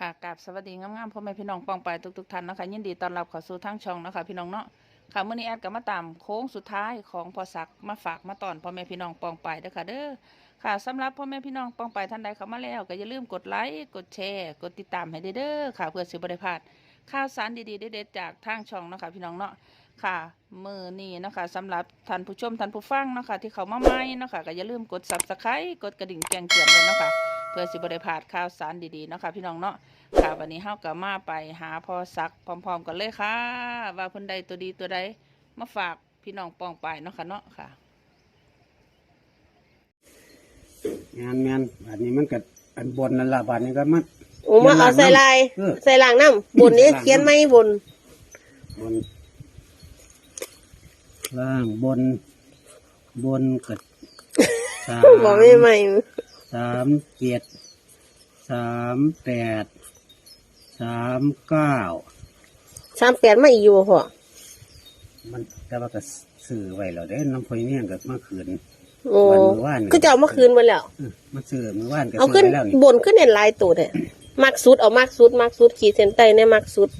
ค่ะกราบสวัสดีงามๆพ่อแม่พี่น้องปองไปทุกๆท่านนะคะยินดีต้อนรับเข้าสู่ทั้งช่องนะคะพี่น้องเนาะค่ะเมื่อนี้แอดก็มาตามโค้งสุดท้ายของพอสักมาฝากมาตอนพ่อแม่พี่น้องปองไปเด้อค่ะเด้อค่ะสำหรับพ่อแม่พี่น้องปองไปท่านใดเข้ามาแล้วก็อย่าลืมกดไลค์กดแชร์กดติดตามให้เด้อเด้อค่ะเพื่อสิบริพลาดข่าวสารดีๆเด็ดๆจากทางช่องนะคะพี่น้องเนาะค่ะมือนี้นะคะสำหรับท่านผู้ชมท่านผู้ฟังเนาะคะที่เขามาใหม่เนาะคะก็อย่าลืมกด subscribe กดกระดิ่งแจ้งเตือนเลยเนาะคะ เพื่อสิบริพลาดข่าวสารดีๆเนาะคะพี่น้องเนาะค่ะวันนี้เฮาก็มาไปหาพอสักพร้อมๆกันเลยค่ะ ว่าเพิ่นใดตัวดีตัวใดมาฝากพี่น้องปองไปเนาะค่ะเนาะค่ะงานงานอันนี้มันก็อันบนนั่นละบาทนี้ก็มันโอ้มาเอาใส่ลายเออใส่ลางน้ำบนนี้เขียนไม่บนบน ล่างบน บนก็สามบอกไม่ไม่ สามเจ็ดสามแปดสามเก้าสามแปดไม่อยู่พ่อมันแต่ว่าก็ซื้อไว้แล้วเด้น้ำพอยเนี่ยก็มาคืนโอ้วันเมื่อวานนี่ก็จะเอามาคืนมาแล้วเออมาซื้อเมื่อวานก็เอาซื้อขึ้นไว้แล้วนี่บนขึ้นเห็นลายตัวเนี่ยมักสุดเอามักสุดมักสุดขีดเส้นใต้ในมักสุด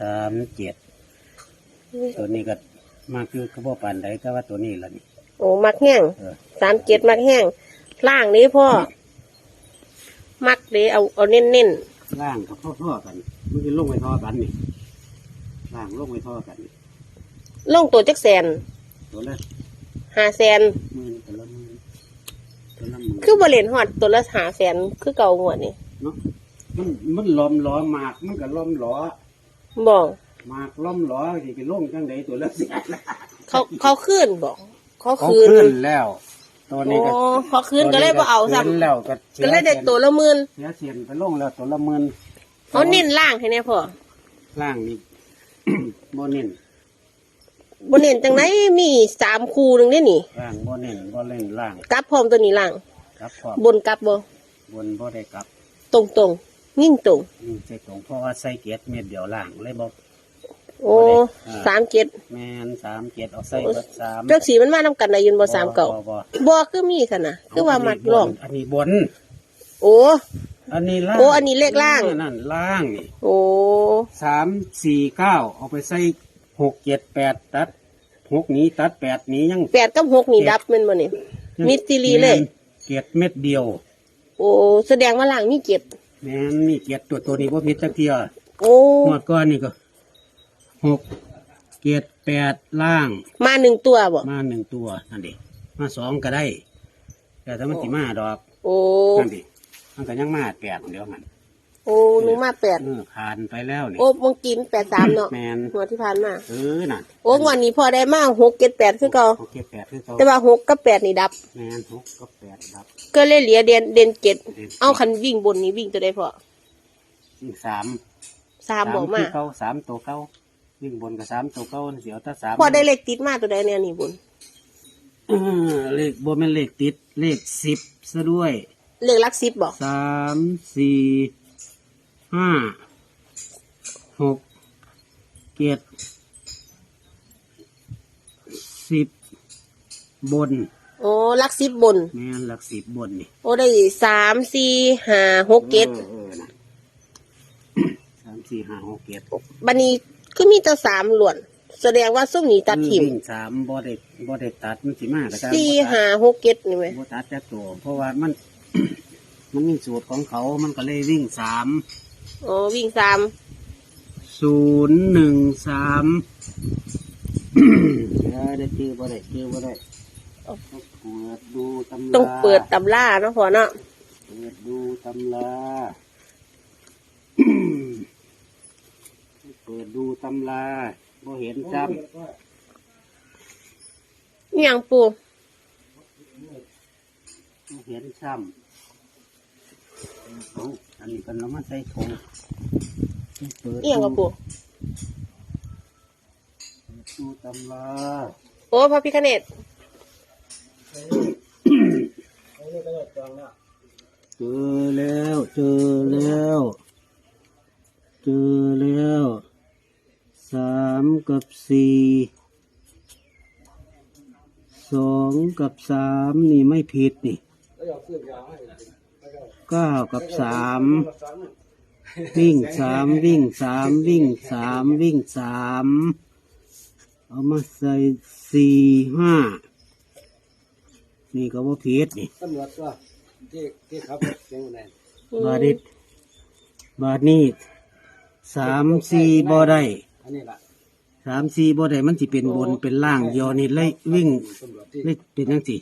สามเจ็ดตัวนี้ก็มาคือกระบอกปานใดแต่ว่าตัวนี้ละนี่โอ้มักแห้งเออสามเจ็ดมักแห้ง ล่างนี้พ่อ มักเลยเอาเอาเน้นเน้นล่างกับท่อๆกันมันจะลงไปท่อกันนี่ล่างลงไปท่อกันนี่ๆลงตัวจักแสนตัวละหาแสนหมื่นตัวละหมื่นตัวละหมื่นคือบริเลนหอดตัวละหาแสนคือเก่าหัวดนี่เนาะมันมันล้อมล้อหมากมันก็ล้อมล้อบอกหมากล้อมล้อที่ไปลงจังใดตัวละแสนเขาเขาขึ้นบอกเขาเขาคืนขึ้นแล้ว ตัวนี้ก็โอ้เขาคืนก็เลยบ่เอาซ้ขึ้นแล้วก็ำก็เลยได้ตัวละหมื่นเสียเสียนไปลงแล้วตัวละหมื่นเขาเน้นล่างให้แน่พ่อล่างนี่ โบเน้นบนเน้นจังไหนมีสามคูหนึ่งได้นี่ล่างโบเน้นโบเล่นล่างกลับพร้อมตัวนี้ล่าง ครับพร้อมบนกลับบ่บนโบได้กลับตรงตรงๆยิ่งตรง นี่ใส่ตรงเพราะว่าใส่เกียรเม็ดเดียวล่างเลยบอก โอ้บ่ได้อ่าสามเจ็ดแมนสามเกียรเอาใส่เบิดสามเลือกสีมันมาทำกันได้ยินบ่สามเก่าบ่บ่บ่คือมีสนะคือว่ามัดร่องอันนี้บน โอ้อันนี้ล่างโอ้อันนี้เลขล่างนั่นล่างนี่โอ้สามสี่เก้าเอาไปใส่หกเจ็ดแปดตัดหกนี้ตัดแปดนี้ยังแปดกับหกนี่ดับแมันบ่นี่มิดซีรีเลย เกียรเม็ดเดียว โอ้แสดงว่าล่างมีเจ็ดแมนมีเกียรตัวตัวนี้พ่พิษจักเทียโอ้หมดก้อนนี่ก็ หกเกียรแปดล่าง มาหนึ่งตัวบ่มาหนึ่งตัวนั่นดิมาสองก็ได้ แต่ถ้ามันติมาดอกโอ้นั่นดิมันก็ยังมาแปดเดี๋ยวมันโอ้หนึ่งมาแปดเออผ่านไปแล้วนี่โอ้เมื่อกี้แปดสามเนาะแมนหัวดที่ผ่านมาเออน่ะโอ้งวันนี้พอได้มาหกเจ็ดแปดคือเก่าหกเกียรแปดคือเขาแต่ว่าหกกับแปดนี่ดับแมนหกก็แปดครับ ก็เลยเหลือเด่นเด่นเจ็ดเด่นเอาคันวิ่งบนนี้วิ่งตัวได้พออีกสามสามบอกมาคือเขาสามตัวเขา วิ่งบนกับสามตัวเขาเสียวถ้าสามพอได้เลขติดมาตัวใดเนี่ยนี่บนเออเลขบนเป็นเลขติด เลขสิบซะด้วยเลขหลักสิบบอกสามสี่ห้าหกเจ็ดสิบบนโอ้หลักสิบบน แม่นหลักสิบบนนี่โอ้ได้สามสี่ห้าหกเจ็ดออออน่ะสามสี่ห้าหกเจ็ดบันนี้ คือมีแต่สามหลวน แสดงว่าส้มนี้ตัดถิ่มวิ่งสามบ่ได้บ่ได้ตัดมันสิมากระจายสี่บ่ตัดห้าหกเจ็ดนี่ไหมบ่ตัดแต่ตัวเพราะว่ามัน มันมีสูตรของเขา มันก็เลยวิ่งสามโอ้วิ่งสามศูนย์หนึ่งสามเดี๋ยวได้ชื่อบ่ได้ชื่อบ่ได้ต้องเปิดดูตำราต้องเปิดตำล่าเนาะพอเนาะเปิดดูตำราเปิดดูตำราบ่เห็นจอหย่างปูำบ่เห็นซ้ำเอาอันนี้กันเรามาใส่ถุงเปิดอหย่างกับปูดูตำราโอ้พระพิคเนตเจอแล้ว เจอแล้ว เจอแล้ว สามกับสี่สองกับสามนี่ไม่ผิดนี่เก้ากับสามวิ่งสามวิ่งสามวิ่งสามวิ่งสามเอามาใส่สี่ห้านี่ก็ว่าผิดนี่ตำรวจก็ที่ที่ขับรถเสียงแรงบาดิดบาดนี้สามสี่บ่ได้ อันนี้ล่ะสามสี่บ่ได้มันสิเป็นบนเป็นล่างเดียอนี่เลยวิ่งตำรวจที่เลยเป็นยังสิ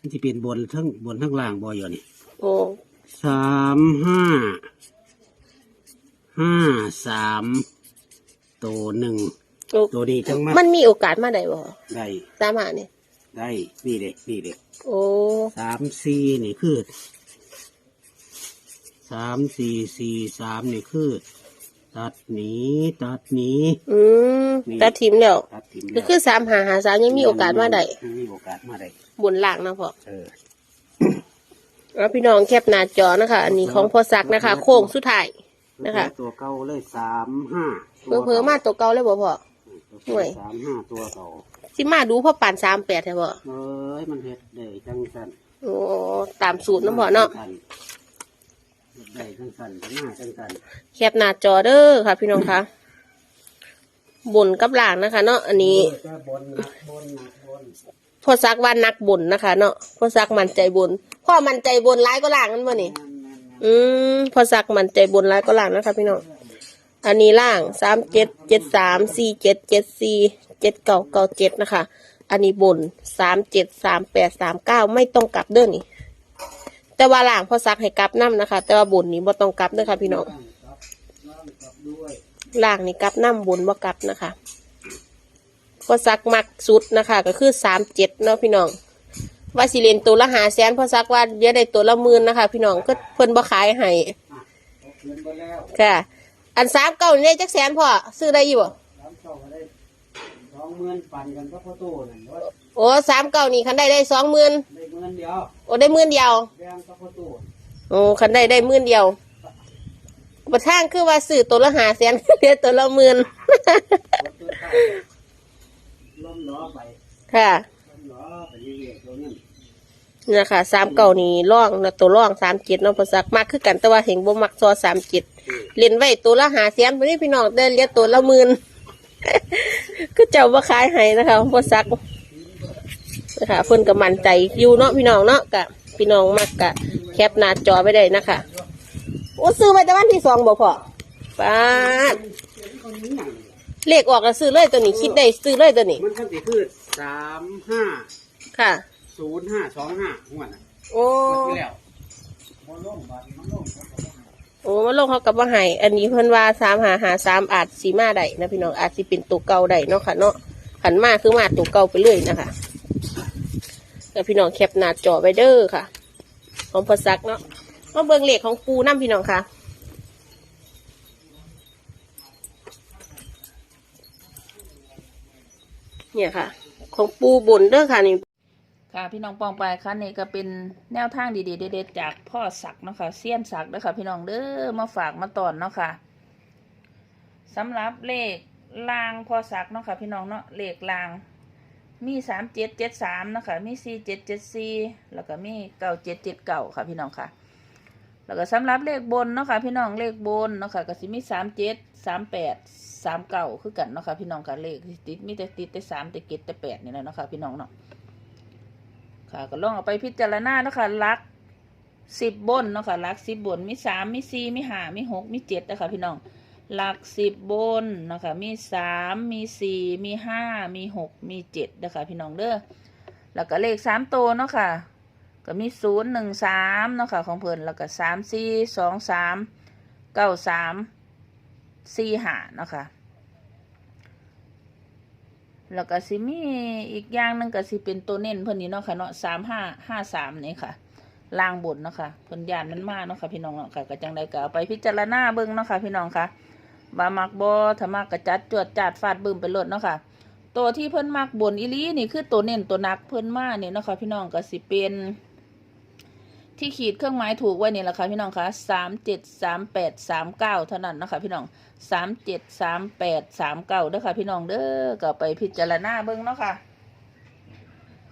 มันสิเป็นบนทั้งบนทั้งล่างบ่เดียอนี่โอ้สามห้าห้าสามตัวหนึ่งโอ้ตัวนี้จังมามันมีโอกาสมาได้บ่ได้ตามหาเนี่ยได้นี่เด็กนี่เด็กโอ้สามสี่นี่คือสามสี่สี่สามนี่คือ ตัดหนีตัดหนี อืมนี่ตัดทิมแล้วตัดทิ้งก็แล้วคือสามหาหาสามยังมีโอกาสมาได้มีโอกาสมาได้บนล่างนะพ่อเออ แล้วพี่น้องแคปหน้าจอนะคะ อันนี้ของพ่อซักนะคะ โค้งสุดท้าย นะคะ ตัวเก่าเลยสามห้าเพิ่มเพิ่มมาตัวเก่าเลยบ่พ่อห่วย สามห้าตัวเก่าสิมาดูพ่อปานสามแปดใช่บ่เอ้ยมันเฮ็ดได้จังสันโอ้ตามสูตรเน้ำพ่อเนาะเฮ็ดได้จังสันจังหน้าจังสันแคปหน้าจอเด้อค่ะ พี่น้องคะบนกับล่างนะคะ เนาะอันนี้เออจะบนหนักบนหนักบนพ่อซักว่านักบนนะคะ เนาะพ่อซักมันใจบนพ่อมันใจบนร้ายก็ล่างนั่นบ่นี่แม่นแม่นแม่นอืมพ่อซักมันใจบนร้ายก็ล่างนะคะ พี่น้องอันนี้ล่างสามเจ็ดเจ็ดสามสี่เจ็ดเจ็ดสี่เจ็ดเก้าเก้าเจ็ดนะคะ อันนี้บนสามเจ็ดสามแปดสามเก้าไม่ต้องกลับเด้อนี่ แต่ว่าล่างพ่อซักให้กลับน้ำนะคะ แต่ว่าบนนี้บ่ต้องกลับเด้อค่ะพี่น้องตั้งกับน้องกับด้วยล่างนี่กลับน้ำบนบ่กลับนะคะพ่อซักมักสุดนะคะ ก็คือสามเจ็ดเนาะพี่น้องว่าสิเลนตัวละหาแสนพ่อซักว่าเดี๋ยอะได้ตัวละหมื่นนะคะ พี่น้องก็เพิ่นบ่ขายให้เอาคืนไปแล้วค่ะ อันสามเก้านี่ได้จักแสนพ่อซื้อได้อยู่บ่สามเก้าก็ได้สองหมื่นปั่นกันก็พอตู้นั่นว่าโอ้สามเก้านี่คันได้ได้สองหมื่นได้ หมื่นเดียวโอ้ได้หมื่นเดียวแบ่งก็พอตู้โอ้คันได้ได้หมื่นเดียวบัดทางคือว่าซื้อตัวละหาแสนเหลือตัวละหมื่นรถตู้ข้าวล้มล้อไปค่ะล้มล้อไปเรื่อยๆตัวนั้นนี่นะคะสามเก้านี่ร่องนะตัวร่องสามเจ็ดเนาะภาษามากคือกันแต่ว่าเห็นบ่มักซอสามเจ็ดเล่นไว้ตัวละหาแสนวันนี้พี่น้องได้เรียกตัวละหมื่นคือเจ้าบ่ขายให้นะคะภาษา นะคะเพิ่นก็มั่นใจอยู่เนาะพี่น้องเนาะกะพี่น้องมักกะแคปหน้าจอไปได้นะคะโอ้ซื้อมาแต่วันที่สองบ่พอป้าดเลขออกแล้วซื้อเลยตัวนี้คิดได้ซื้อเลยตัวนี้ มันทั้งสี่คือสามห้าค่ะ ศูนย์ห้าสองห้าหัวน่ะโอ้หมดที่แล้วมันล่มบัดมันล่มโอ้มาลงเขากับว่าไห้อันนี้เพิ่นว่าสามหาหาสามอาจสีมาได้นะพี่น้องอาจสิเป็นตัวเก่าได้เนาะค่ะเนาะขันมาคือมาตัวเก่าไปเรื่อยนะคะ แล้วพี่น้องแคปหน้าจอไว้เด้อค่ะ ของพอซักเนาะมาเบิ่งเหลขของปูน้ำพี่น้องค่ะเนี่ยค่ะ ของปูบนเด้อค่ะนี่ค่ะ พี่น้องปองไปค่ะนี่ก็เป็นแนวทางดีๆเด็ดๆจากพ่อศักเนาะค่ะเซียนศักดิ์เด้อค่ะ พี่น้องเด้อมาฝากมาตอนเนาะค่ะสำหรับเลขลางพ่อศักเนาะค่ะ พี่น้องเนาะเลขลาง มีสามเจ็ดเจ็ดสามนะคะ มีสี่เจ็ดเจ็ดสี่แล้วก็มีเก้าเจ็ดเจ็ดเก้าค่ะพี่น้องค่ะ แล้วก็สำหรับเลขบนเนาะค่ะพี่น้องเลขบนเนาะค่ะก็สิมีสามเจ็ดสามแปดสามเก้าคือกันเนาะค่ะพี่น้องค่ะเลขติดมีแต่ติดแต่สามแต่เจ็ดแต่แปดนี่แหละเนาะค่ะพี่น้องเนาะค่ะก็ลองเอาไปพิจารณาเนาะคะลักสิบบนเนาะค่ะลักสิบบนมีสามมีสี่มีห้ามีหกมีเจ็ดนะคะพี่น้อง หลักสิบบนนะคะมีสามมีสี่มีห้ามีหกมีเจ็ดนะคะพี่น้องเด้อแล้วก็เลขสามตัวเนาะค่ะก็มีศูนย์หนึ่งสามเนาะค่ะของเพิ่นแล้วก็สามสี่สองสามเก้าสามสี่ห้าเนาะค่ะแล้วก็สิมีอีกอย่างหนึงก็สิเป็นตัวเน้นเพิ่นนี่เนาะค่ะเนาะสามห้าห้าสามนี่ค่ะล่างบนเนาะค่ะเพิ่นยานมันมาเนาะค่ะพี่น้องเนาะค่ะก็จังไดก็เอาไปพิจารณาเบิ่งเนาะค่ะพี่น้องค่ะ ว่ามักบ่ถ้ามักก็จัดจวดจาดฟาดบึ้มไปโลดเนาะค่ะตัวที่เพิ่นมักบนอีลีนี่คือตัวเน้นตัวหนักเพิ่นมาเนี่เนาะค่ะพี่น้องก็สิเป็น ที่ขีดเครื่องหมายถูกไว้นี่แหละค่ะพี่น้องคะสามเจ็ดสามแปดสามเก้าเท่านั้นนะคะพี่น้องสามเจ็ดสามแปดสามเก้าเด้อค่ะพี่น้องเด้อก็ไปพิจารณาเบิ่งเนาะค่ะ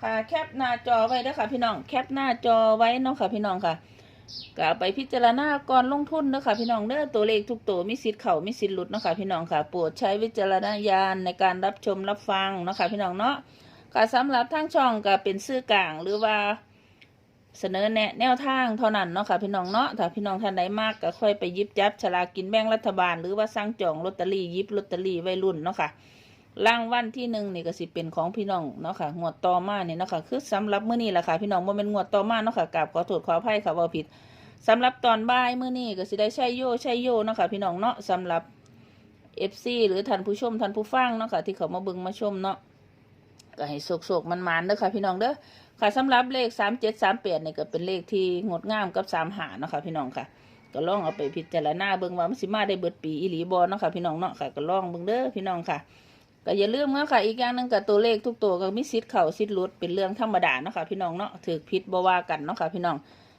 ค่ะแคปหน้าจอไว้เด้อค่ะพี่น้องแคปหน้าจอไว้เนาะค่ะพี่น้องค่ะ ก็ไปพิจารณาก่อนลงทุนเด้อค่ะพี่น้องเด้อตัวเลขทุกตัวมีสิทธิ์เข้ามีสิทธิ์หลุดเนาะค่ะพี่น้องค่ะโปรดใช้วิจารณญาณในการรับชมรับฟังเนาะค่ะพี่น้องเนาะก็สำหรับทางช่องก็เป็นซื่อกลางหรือว่าเสนอแนะแนวทางเท่านั้นเนาะค่ะพี่น้องเนาะถ้าพี่น้องท่านใดมากก็ค่อยไปยิบจับฉลากกินแบ่งรัฐบาล หรือว่าสั่งจองลอตเตอรี่ยิบลอตเตอรี่ไว้รุ่นเนาะค่ะ รางวัลที่หนึ่งนี่ก็สิเป็นของพี่น้องเนาะค่ะงวดต่อมาเนี่ยเนาะค่ะคือสำหรับมื้อนี้แหละค่ะพี่น้องบ่แม่นงวดต่อมาเนาะค่ะกราบขอโทษขออภัยค่ะเว่าผิดสำหรับตอนบ่ายมื้อนี้ก็สิได้ใช้โยใช้โยเนาะค่ะพี่น้องเนาะสำหรับ FC หรือท่านผู้ชมท่านผู้ฟังเนาะค่ะที่เขามาเบิ่งมาชมเนาะก็ให้โศกๆมันๆเด้อค่ะพี่น้องเด้อค่ะสำหรับเลขสามเจ็ดสามแปดนี่ก็เป็นเลขที่งดงามกับสามหาเนาะค่ะพี่น้องค่ะ ก็ลองเอาไปพิจารณาเบิ่งว่ามันสิมาได้เบิดปีอีหลีบอเนาะค่ะพี่น้องเนาะค่ะก็ลองเบิ่งเด้อพี่น้องค่ะ ก็อย่าลืมนะค่ะ อีกอย่างหนึ่งกับตัวเลขทุกตัวก็มีสิทธิ์เข่าสิทธิ์หลุดเป็นเรื่องธรรมดาเนาะค่ะพี่น้องเนาะถือผิดบ่ว่ากันเนาะค่ะพี่น้อง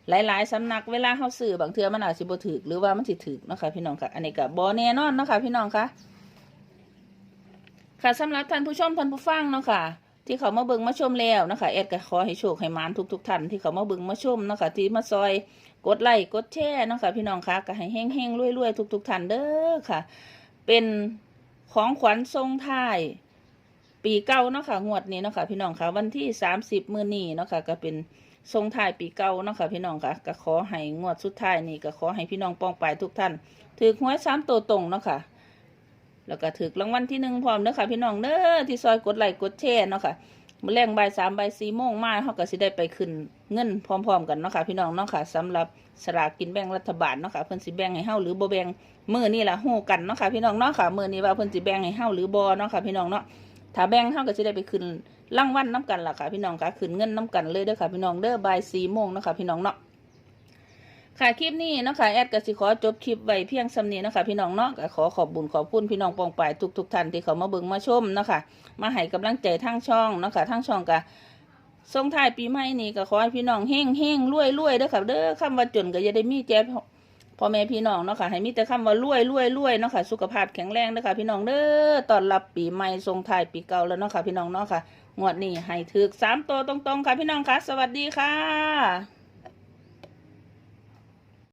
หลายๆสำนักเวลาเฮาซื้อบางเทื่อมันอาจสิบ่ถูกหรือว่ามันสิถูกเนาะค่ะพี่น้องค่ะ อันนี้ก็บ่แน่นอนเนาะค่ะพี่น้องค่ะค่ะสำหรับท่านผู้ชมท่านผู้ฟังเนาะค่ะ ที่เขามาเบิ่งมาชมแล้วนะคะแอดก็ขอให้โชคให้มานทุกๆท่านที่เขามาเบิ่งมาชมเนาะคะที่มาซอยกดไลค์กดแชร์เนาะคะพี่น้องคะก็ให้เฮงเฮงรวยรวยๆทุกทุกๆท่านเด้อค่ะ เป็น ของขวัญทรงท้ายปีเก่าเนาะค่ะงวดนี้เนาะค่ะพี่น้องค่ะวันที่สามสิบมื้อนี้เนาะค่ะก็เป็นทรงท้ายปีเก่าเนาะค่ะพี่น้องค่ะก็ขอให้งวดสุดท้ายนี่ก็ขอให้พี่น้องป้องปายทุกท่านถือหวยสามตัวตรงเนาะค่ะแล้วก็ถือรางวัลที่หนึ่งพร้อมเนาะค่ะพี่น้องเด้อที่ซอยกดไลค์กดแชร์เนาะค่ะ มื่อแรงบ่ายสามใบสี่โมงมาเขาก็สิได้ไปขึ้นเงินพร้อม ๆ กันเนาะค่ะพี่น้องเนาะค่ะสำหรับสลากกินแบ่งรัฐบาลเนาะค่ะเพิ่นสิแบ่งให้เฮาหรือบ่แบ่งมือนี่ล่ะฮู้กันเนาะค่ะพี่น้องเนาะค่ะมือนี้ว่าเพิ่นสิแบ่งให้เฮาหรือบ่เนาะค่ะพี่น้องเนาะถ้าแบ่งเฮาก็สิได้ไปขึ้นรางวัลน้กันล่ะค่ะพี่น้องค่ะขึ้นเงินน้กันเลยเด้อค่ะพี่น้องเด้อบ่ายสี่โมงเนาะค่ะพี่น้องเนาะ ค่ะคลิปนี้นะคะแอดกสิขอจบคลิปไว้เพียงสำเนี้เนะคะพี่น้องเนาะก็ขอขอบบุญขอบคุณพี่น้องปองปายทุกทุกๆท่านที่เขามาเบิ่งมาชมนะคะมาให้กำลังใจทางช่องนะคะทางช่องก็ส่งท้ายปีใหม่นี้ก็ขอให้พี่น้องเฮงเฮงรวยรวยเด้อค่ะเด้อคำว่าจนก็อย่าได้มีแจ๊บพ่อแม่พี่น้องเนาะค่ะให้มีแต่คำว่ารวยรวยรวยเนาะค่ะสุขภาพแข็งแรงเด้อค่ะพี่น้องเด้อตอนรับปีใหม่ส่งท้ายปีเก่าแล้วเนาะค่ะพี่น้องเนาะค่ะงวดนี้ให้ถึกสามตัวตรงๆค่ะพี่น้องค่ะ สวัสดีค่ะ